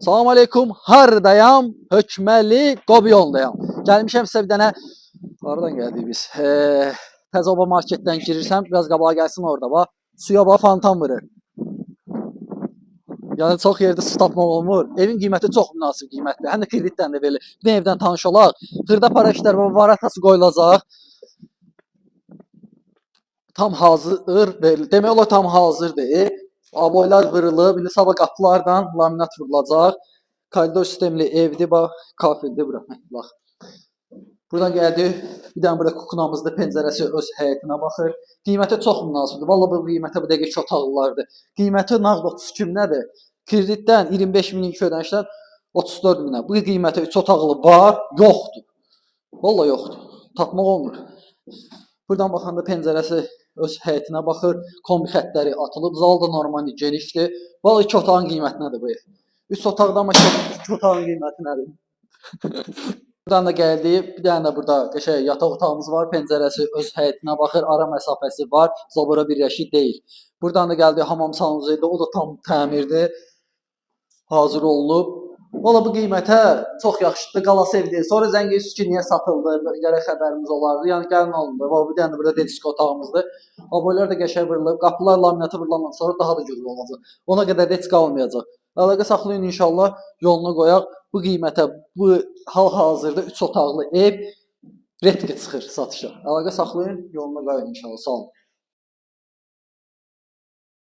Salam aleykum, hardayam? Hökməli Qobiyondayam. Gəlmişəm sizə bir dənə Haradan gəldik biz? Eee, Təzoba marketdən girirsən, biraz qabağa gəlsin orada bax. Suya bax fontan vurur. Yəni çox yerdə su tapmaq olmur. Evin qiyməti çox münasib qiymətli. Həm də kreditdən də verilir. Bir də evdən tanış olaq. Xırda para işlər var, varatası qoyulacaq. Tam hazır verilir. Demək olar tam hazırdır. Aboylar vurulub, indi sabah qapılardan laminat vurulacaq. Koridor sistemli evdir bax, kafirdir bura. Hə, Bax. Buradan gəldi. Bir dənə burada kukunamızda pəncərəsi öz həyətinə baxır. Qiyməti çox münasibdir. Valla bu qiymətə bu dəqiqə iki otaqlılardır. Qiyməti nağd 32 minədir. Kreditdən 25 minlik ödənişlər 34 minə. Bu qiymətə 3 otaqlı var, yoxdur. Valla yoxdur. Tapmaq olmur. Buradan baxanda pəncərəsi öz həyətinə baxır. Kombi xəttləri atılıb. Zal da normal genişdir. Valla 2 otağın qiyməti nədir bu ev? 3 otaqda amma 2 otağın qiyməti nədir? Buradan da gəldi. Bir dənə də burada qəşəng yataq otağımız var. Pəncərəsi öz həyətinə baxır. Ara məsafəsi var. Zabura birləşik deyil. Buradan da gəldi hamam sanuzidir. O da tam təmirdir. Hazır olunub. Valla bu qiymətə çox yaxşıdır. Qalası evdir. Sonra zəng edirsiniz ki, niyə satıldı? Gərək xəbərimiz olardı. Yəni gəlin alındı. Valla bir dənə də burada disk otağımızdır. Aboylar da qəşəng vurulub. Qapılar laminatı vurulandan sonra daha da gözəl olacaq. Ona qədər də heç qalmayacaq. Əlaqə saxlayın inşallah yoluna qoyaq. Bu qiymətə bu hal-hazırda 3 otaqlı ev retki çıxır satışa. Əlaqə saxlayın, yoluna qoyun inşallah. Sağ olun.